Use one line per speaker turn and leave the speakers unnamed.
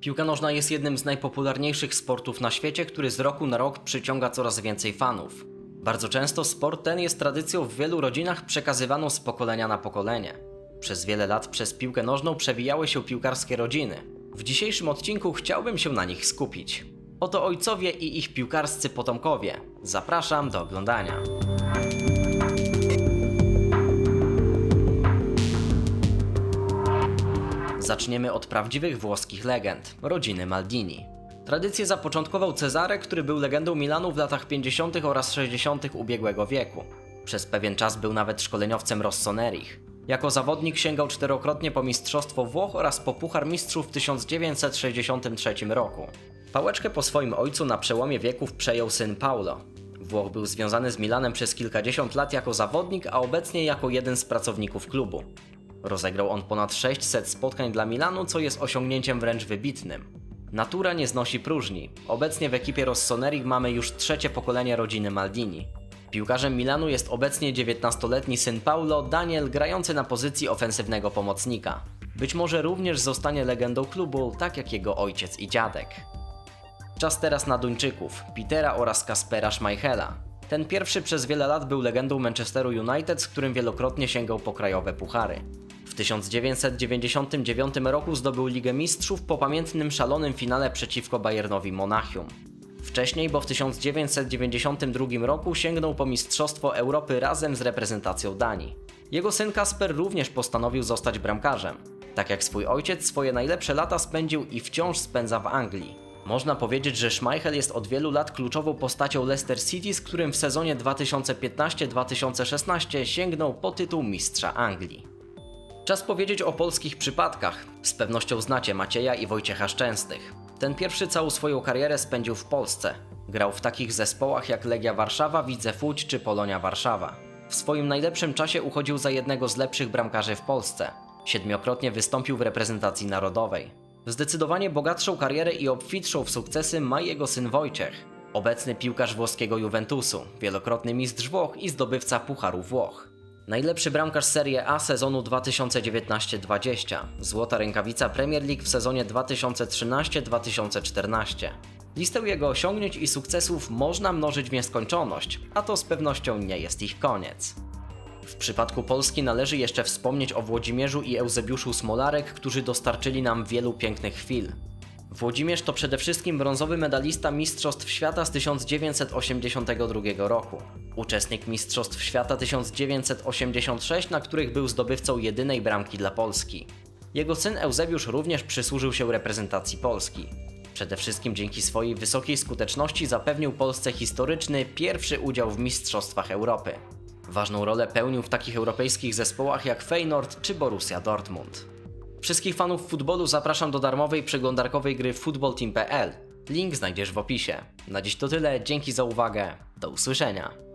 Piłka nożna jest jednym z najpopularniejszych sportów na świecie, który z roku na rok przyciąga coraz więcej fanów. Bardzo często sport ten jest tradycją w wielu rodzinach przekazywaną z pokolenia na pokolenie. Przez wiele lat przez piłkę nożną przewijały się piłkarskie rodziny. W dzisiejszym odcinku chciałbym się na nich skupić. Oto ojcowie i ich piłkarscy potomkowie. Zapraszam do oglądania. Zaczniemy od prawdziwych włoskich legend, rodziny Maldini. Tradycję zapoczątkował Cezare, który był legendą Milanu w latach 50. oraz 60. ubiegłego wieku. Przez pewien czas był nawet szkoleniowcem Rossonerich. Jako zawodnik sięgał czterokrotnie po Mistrzostwo Włoch oraz po Puchar Mistrzów w 1963 roku. Pałeczkę po swoim ojcu na przełomie wieków przejął syn Paulo. Włoch był związany z Milanem przez kilkadziesiąt lat jako zawodnik, a obecnie jako jeden z pracowników klubu. Rozegrał on ponad 600 spotkań dla Milanu, co jest osiągnięciem wręcz wybitnym. Natura nie znosi próżni. Obecnie w ekipie Rossoneri mamy już trzecie pokolenie rodziny Maldini. Piłkarzem Milanu jest obecnie 19-letni syn Paulo, Daniel, grający na pozycji ofensywnego pomocnika. Być może również zostanie legendą klubu, tak jak jego ojciec i dziadek. Czas teraz na Duńczyków, Petera oraz Kaspera Schmeichela. Ten pierwszy przez wiele lat był legendą Manchesteru United, z którym wielokrotnie sięgał po krajowe puchary. W 1999 roku zdobył Ligę Mistrzów po pamiętnym szalonym finale przeciwko Bayernowi Monachium. Wcześniej, bo w 1992 roku sięgnął po Mistrzostwo Europy razem z reprezentacją Danii. Jego syn Kasper również postanowił zostać bramkarzem. Tak jak swój ojciec, swoje najlepsze lata spędził i wciąż spędza w Anglii. Można powiedzieć, że Schmeichel jest od wielu lat kluczową postacią Leicester City, z którym w sezonie 2015-2016 sięgnął po tytuł mistrza Anglii. Czas powiedzieć o polskich przypadkach. Z pewnością znacie Macieja i Wojciecha Szczęsnych. Ten pierwszy całą swoją karierę spędził w Polsce. Grał w takich zespołach jak Legia Warszawa, Widzew Łódź czy Polonia Warszawa. W swoim najlepszym czasie uchodził za jednego z lepszych bramkarzy w Polsce. Siedmiokrotnie wystąpił w reprezentacji narodowej. Zdecydowanie bogatszą karierę i obfitszą w sukcesy ma jego syn Wojciech. Obecny piłkarz włoskiego Juventusu, wielokrotny mistrz Włoch i zdobywca Pucharu Włoch. Najlepszy bramkarz Serie A sezonu 2019-20, złota rękawica Premier League w sezonie 2013-2014. Listę jego osiągnięć i sukcesów można mnożyć w nieskończoność, a to z pewnością nie jest ich koniec. W przypadku Polski należy jeszcze wspomnieć o Włodzimierzu i Eusebiuszu Smolarek, którzy dostarczyli nam wielu pięknych chwil. Włodzimierz to przede wszystkim brązowy medalista Mistrzostw Świata z 1982 roku. Uczestnik Mistrzostw Świata 1986, na których był zdobywcą jedynej bramki dla Polski. Jego syn Eusebiusz również przysłużył się reprezentacji Polski. Przede wszystkim dzięki swojej wysokiej skuteczności zapewnił Polsce historyczny pierwszy udział w Mistrzostwach Europy. Ważną rolę pełnił w takich europejskich zespołach jak Feyenoord czy Borussia Dortmund. Wszystkich fanów futbolu zapraszam do darmowej przeglądarkowej gry footballteam.pl. Link znajdziesz w opisie. Na dziś to tyle, dzięki za uwagę, do usłyszenia.